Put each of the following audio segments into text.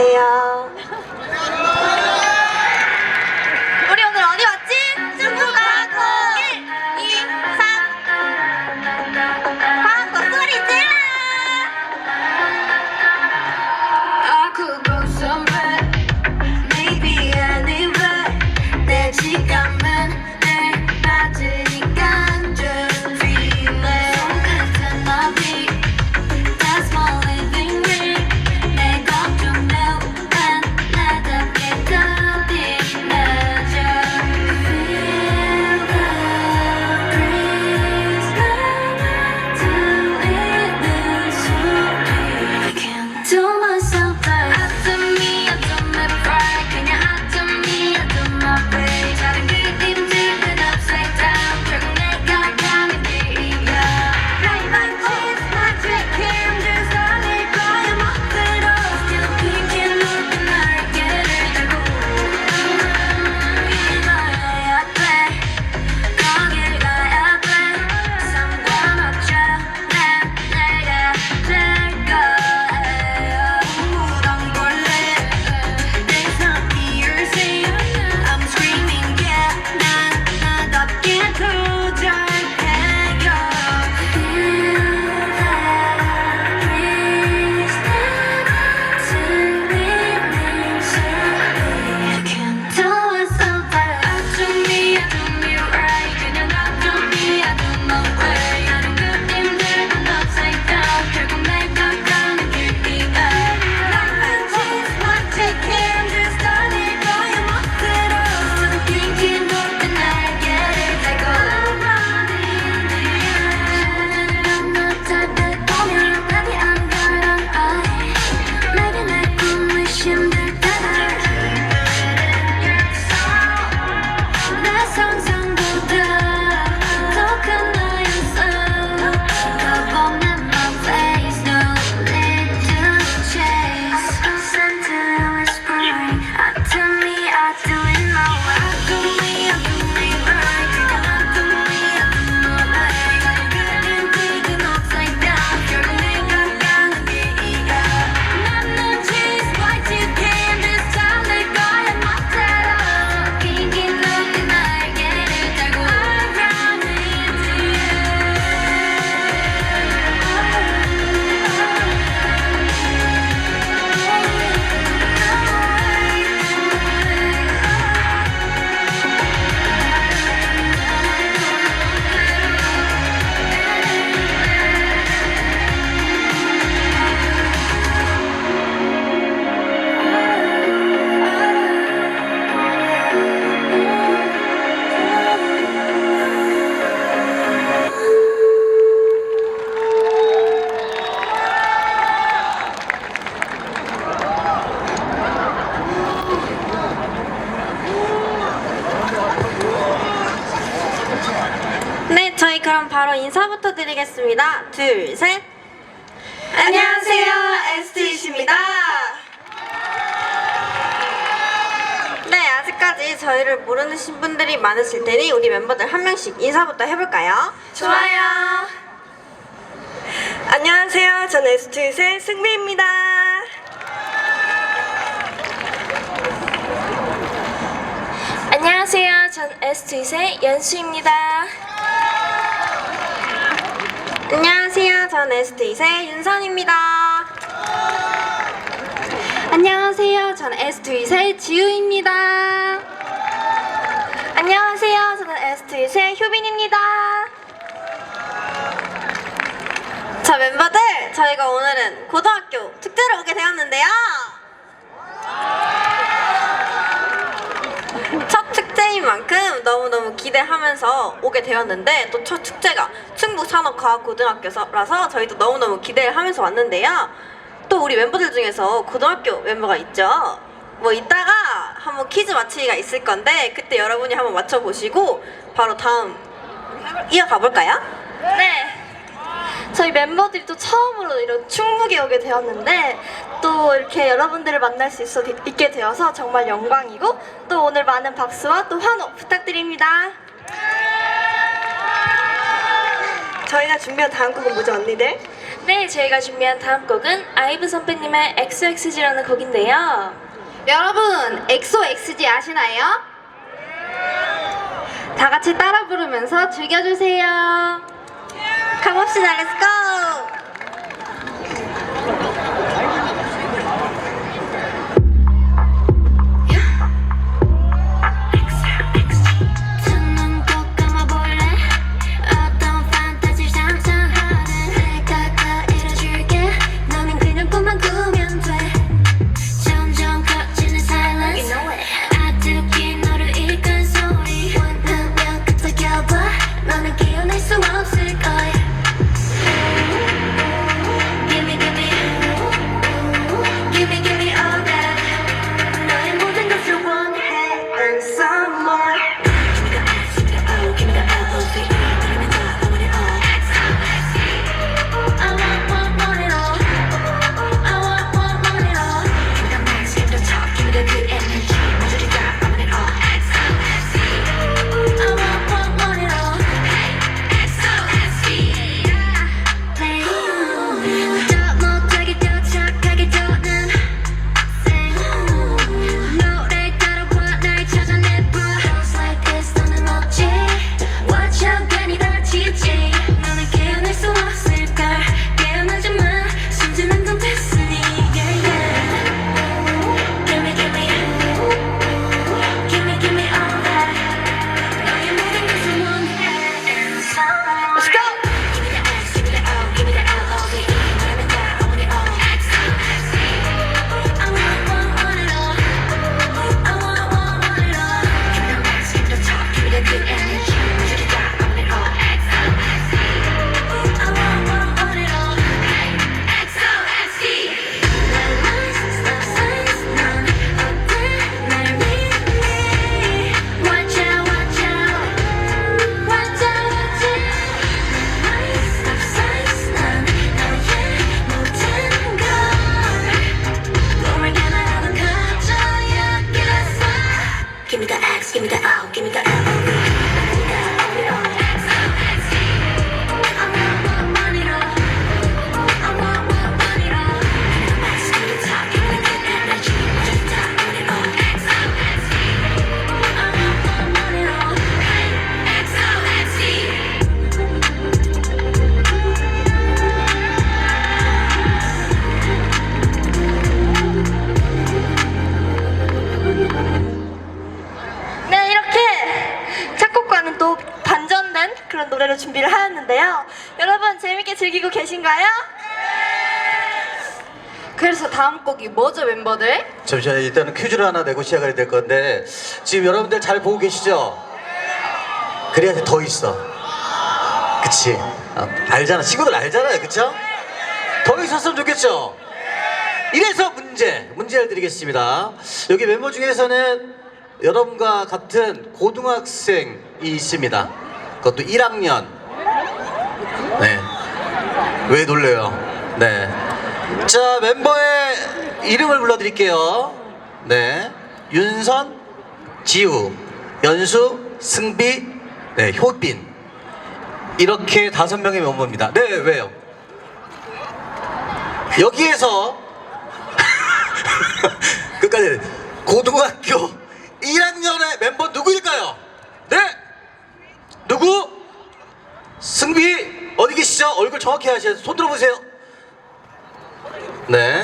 안녕하세요. 둘, 셋. 안녕하세요, 에스티입니다. 네, 아직까지 저희를 모르는 분들이 많으실 테니 우리 멤버들 한 명씩 인사부터 해볼까요? 좋아요 안녕하세요, 전 에스티의 승미입니다. 안녕하세요. 전 S2세 연수입니다. 안녕하세요, 전 에스티의 윤선입니다. 안녕하세요. 전 S2세 지우입니다. 안녕하세요. 저는 S2세 효빈입니다. 자, 멤버들, 저희가 오늘은 고등학교 축제를 오게 되었는데요. 첫 축제인 만큼 너무너무 기대하면서 오게 되었는데 또 첫 축제가 충북 산업과학고등학교라서 저희도 너무너무 기대를 하면서 왔는데요. 또 우리 멤버들 중에서 고등학교 멤버가 있죠. 뭐 이따가 한번 퀴즈 맞추기가 있을 건데 그때 여러분이 한번 맞춰보시고 바로 다음 이어가 볼까요? 네. 저희 멤버들이 또 처음으로 이런 충북에 오게 되었는데 또 이렇게 여러분들을 만날 수 있어, 있게 되어서 정말 영광이고 또 오늘 많은 박수와 또 환호 부탁드립니다. 저희가 준비한 다음 곡은 뭐죠 언니들? 네, 네, 저희가 준비한 다음 곡은 아이브 선배님의 XXG라는 곡인데요. 여러분, 엑스지 아시나요? 다 같이 따라 부르면서 즐겨주세요. 가봅시다 곡이 뭐죠, 멤버들? 잠시만요. 일단은 퀴즈를 하나 내고 시작을 될 건데 지금 여러분들 잘 보고 계시죠? 그래야 더 있어. 그치? 아, 알잖아. 친구들 알잖아요. 그쵸? 더 있었으면 좋겠죠? 이래서 문제, 문제를 드리겠습니다. 여기 멤버 중에서는 여러분과 같은 고등학생이 있습니다. 그것도 1학년. 네. 왜 놀래요? 네. 자, 멤버의 이름을 불러드릴게요. 네. 윤선, 지우, 연수, 승비, 네, 효빈. 이렇게 다섯 명의 멤버입니다. 네, 왜요? 여기에서 끝까지 고등학교 1학년의 멤버 누구일까요? 네? 누구? 승비 어디 계시죠? 얼굴 정확히 하셔야 손 들어보세요. 네.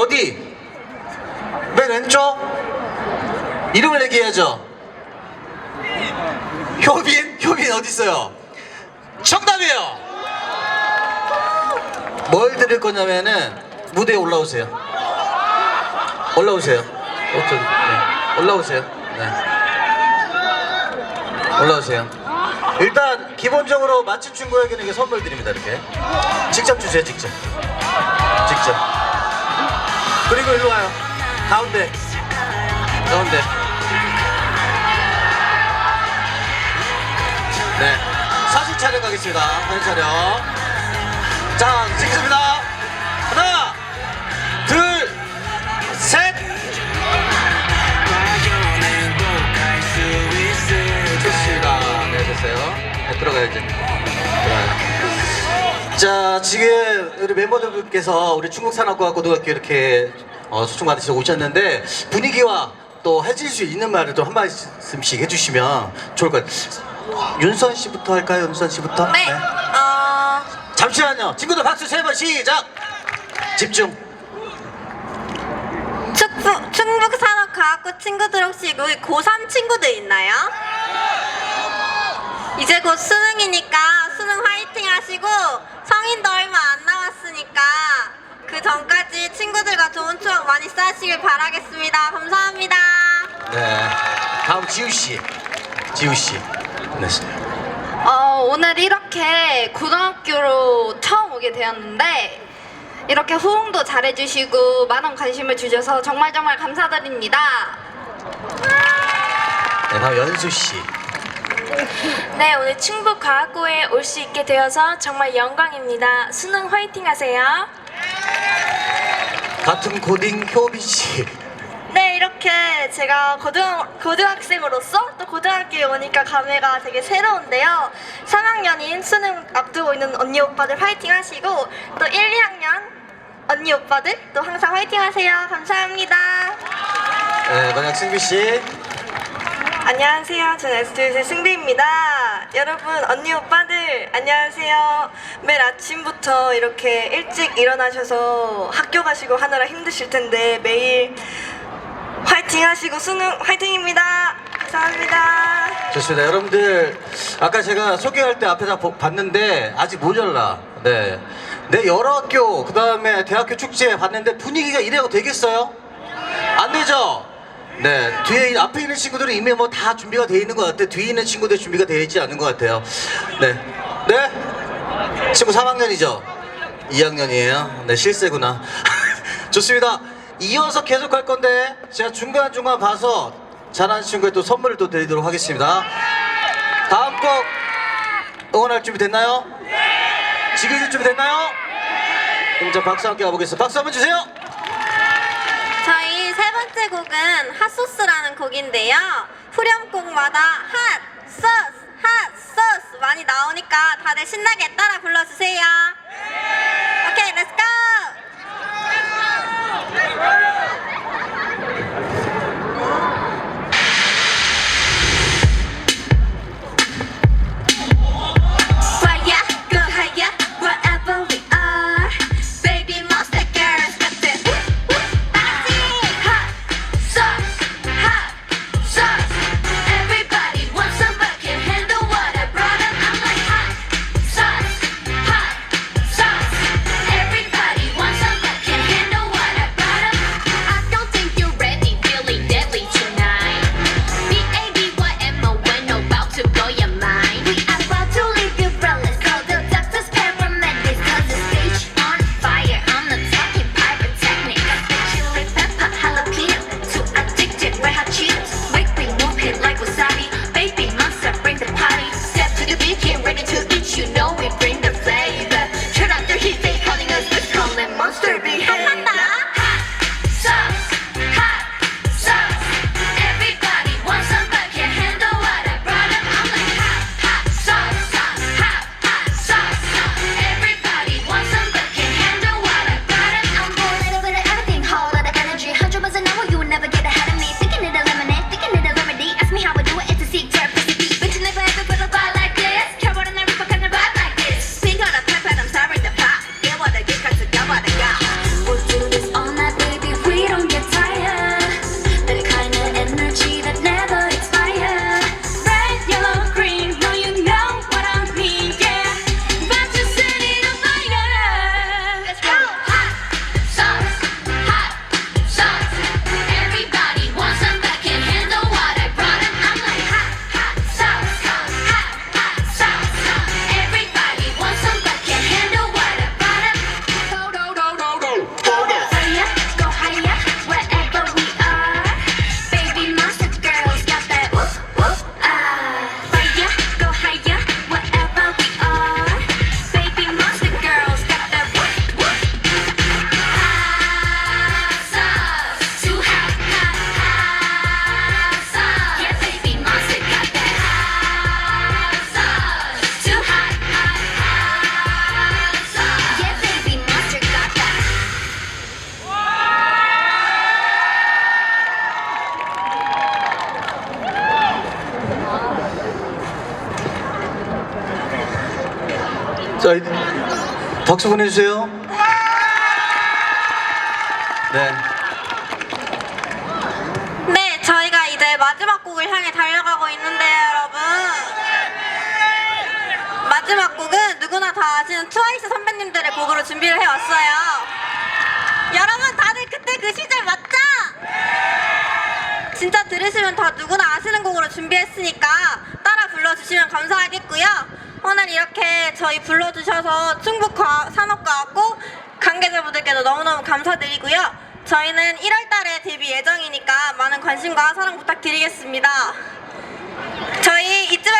어디? 맨 왼쪽? 이름을 얘기해야죠. 효빈 효빈 어디 있어요? 정답이에요. 뭘 들을 거냐면은 무대에 올라오세요. 올라오세요. 어, 저기, 네. 올라오세요. 네. 올라오세요. 일단 기본적으로 맞힌 친구에게는 이게 선물 드립니다. 이렇게 직접 주세요. 직접. 직접. 그리고 일로 와요. 가운데. 가운데. 네. 사진 촬영 가겠습니다. 사진 촬영. 자, 찍겠습니다. 하나, 둘, 셋. 좋습니다. 네, 됐어요. 자 지금 우리 멤버들께서 우리 충북산업과고등학교 이렇게 어, 소총 받으시고 오셨는데 분위기와 또 해줄 수 있는 말을 또 한 말씀씩 해주시면 좋을 것 같아요. 윤선 씨부터 할까요? 윤선 씨부터? 네. 어, 잠시만요. 친구들 박수 세 번 시작. 집중. 충북, 충북산업과학고 친구들 혹시 여기 고3 친구들 있나요? 이제 곧 수능이니까 수능 화이팅 하시고 성인도 얼마 안 남았으니까 그 전까지 친구들과 좋은 추억 많이 쌓으시길 바라겠습니다. 감사합니다. 네. 다음 지우 씨. 지우 씨. 네. 어, 오늘 이렇게 고등학교로 처음 오게 되었는데 이렇게 호응도 잘해주시고 많은 관심을 주셔서 정말 정말 감사드립니다. 네, 다음 연수 씨. 네, 오늘 충북 과학고에 올 수 있게 되어서 정말 영광입니다. 수능 화이팅 하세요. 같은 고딩 효빈 씨. 네, 이렇게 제가 고등, 고등학생으로서 또 고등학교에 오니까 감회가 되게 새로운데요. 3학년인 수능 앞두고 있는 언니 오빠들 화이팅 하시고 또 1, 2학년 언니 오빠들 또 항상 화이팅 하세요. 감사합니다. 네, 만약 승비 씨. 안녕하세요. 저는 S2의 승비입니다. 여러분, 언니, 오빠들, 안녕하세요. 매일 아침부터 이렇게 일찍 일어나셔서 학교 가시고 하느라 힘드실 텐데 매일 화이팅 하시고 수능 화이팅입니다. 감사합니다. 좋습니다. 여러분들 아까 제가 소개할 때 앞에다 보- 봤는데 아직 모자라. 네. 내 여러 학교 그 다음에 대학교 축제 봤는데 분위기가 이래도 되겠어요? 안 되죠? 네. 뒤에 이- 앞에 있는 친구들은 이미 뭐 다 준비가 돼 있는 것 같아. 뒤에 있는 친구들 준비가 되어 있지 않은 것 같아요. 네. 네? 친구 3학년이죠? 2학년이에요. 네, 실세구나. 좋습니다. 이어서 계속 할 건데 제가 중간 중간 봐서 잘하는 친구에 또 선물을 또 드리도록 하겠습니다. 다음 곡 응원할 준비 됐나요? 해줄 준비 됐나요? 그럼 자 박수 함께 가보겠습니다. 박수 한번 주세요. 번째 곡은 핫소스라는 곡인데요. 후렴곡마다 핫, 소스, 핫, 소스 많이 나오니까 다들 신나게 따라 불러주세요. 오케이, 렛츠고! 네. 네, 저희가 이제 마지막 곡을 향해 달려가고 있는데요, 여러분. 마지막 곡은 누구나 다 아시는 트와이스 선배님들의 곡으로 준비를 해왔어요. 여러분, 다들 그때 그 시절 맞죠? 진짜 들으시면 다 누구나 아시는 곡으로 준비했으니까 따라 불러주시면 감사하겠고요. 오늘 이렇게 저희 불러주셔서 충북 과- 산업과학고 관계자분들께도 너무너무 감사드리고요. 저희는 1월 달에 데뷔 예정이니까 많은 관심과 사랑 부탁드리겠습니다. 저희 말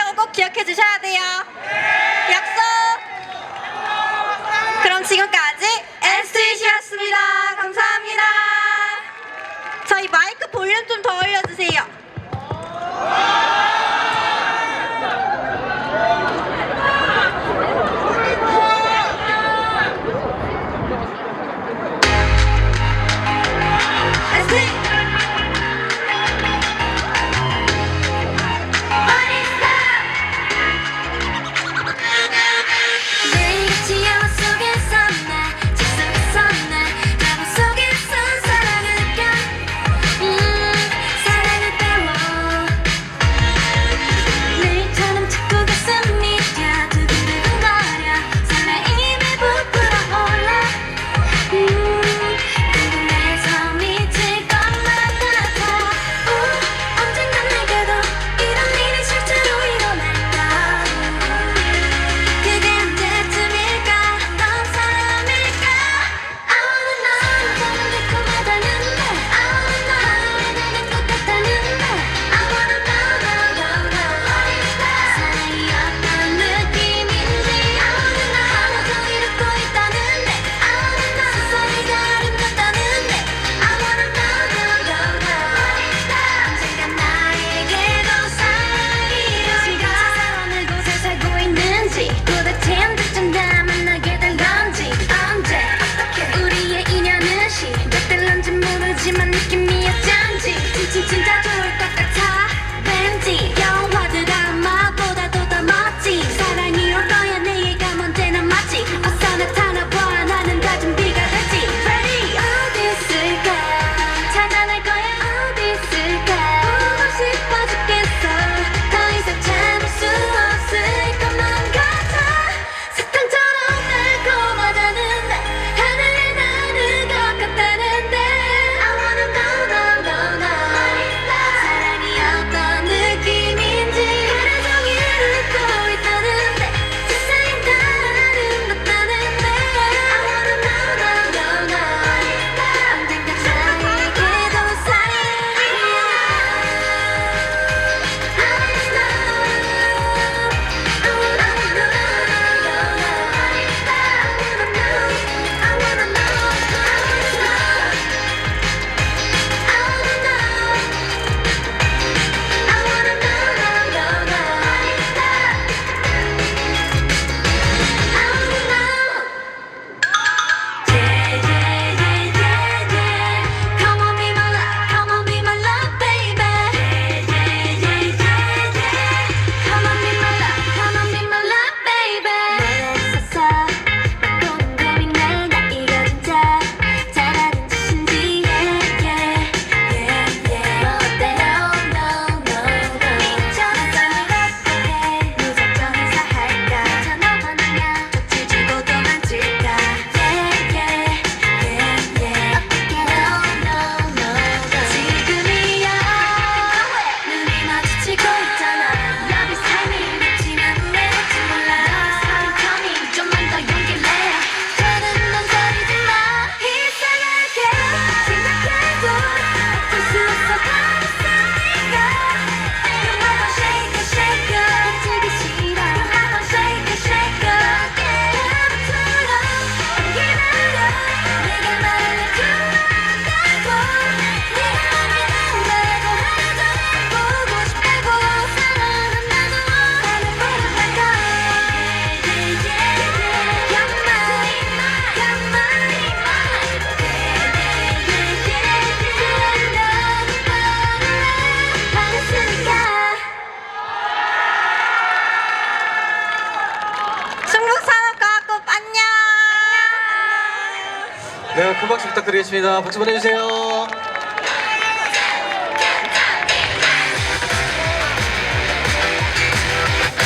부탁드리겠습니다. 박수 보내주세요.